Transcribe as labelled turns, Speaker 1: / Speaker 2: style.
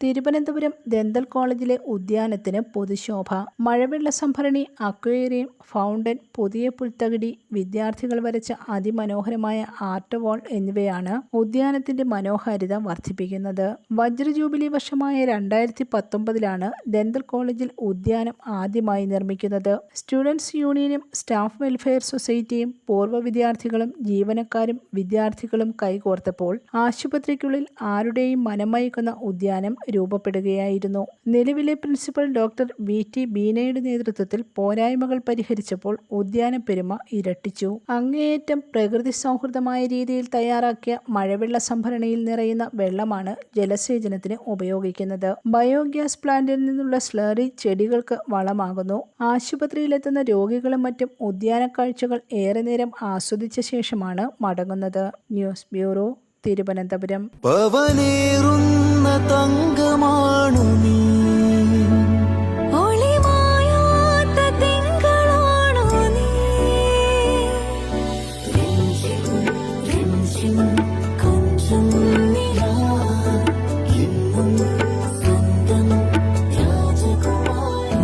Speaker 1: Thiruvananthapuram dental കോളേജിലെ ഉദ്യാനത്തിന് പൊതുശോഭ. മഴവെള്ള സംഭരണി അക്വേറിയം ഫൗണ്ടൻ പുതിയ പുൽത്തകിടി വിദ്യാർത്ഥികൾ വരച്ച അതിമനോഹരമായ ആർട്ട് വാൾ എന്നിവയാണ് ഉദ്യാനത്തിന്റെ മനോഹാരിത വർദ്ധിപ്പിക്കുന്നത്. വജ്രജൂബിലി വർഷമായ രണ്ടായിരത്തി പത്തൊമ്പതിലാണ് ദന്തൽ കോളേജിൽ ഉദ്യാനം ആദ്യമായി നിർമ്മിക്കുന്നത്. സ്റ്റുഡൻസ് യൂണിയനും സ്റ്റാഫ് വെൽഫെയർ സൊസൈറ്റിയും പൂർവ വിദ്യാർത്ഥികളും ജീവനക്കാരും വിദ്യാർത്ഥികളും കൈകോർത്തപ്പോൾ ആശുപത്രിക്കുള്ളിൽ ആരുടെയും മനമയക്കുന്ന ഉദ്യാനം രൂപപ്പെടുകയായിരുന്നു. നിലവിലെ പ്രിൻസിപ്പൽ ഡോക്ടർ വി. ടി. ബീനയുടെ നേതൃത്വത്തിൽ പോരായ്മകൾ പരിഹരിച്ചപ്പോൾ ഉദ്യാന പെരുമ ഇരട്ടിച്ചു. അങ്ങേയറ്റം പ്രകൃതി സൗഹൃദമായ രീതിയിൽ തയ്യാറാക്കിയ മഴവെള്ള സംഭരണിയിൽ നിറയുന്ന വെള്ളമാണ് ജലസേചനത്തിന് ഉപയോഗിക്കുന്നത്. ബയോഗ്യാസ് പ്ലാന്റിൽ നിന്നുള്ള സ്ലറി ചെടികൾക്ക് വളമാകുന്നു. ആശുപത്രിയിലെത്തുന്ന രോഗികളും മറ്റും ഉദ്യാന കാഴ്ചകൾ ഏറെ നേരം ആസ്വദിച്ച ശേഷമാണ് മടങ്ങുന്നത്.
Speaker 2: News bureau Thiruvananthapuram.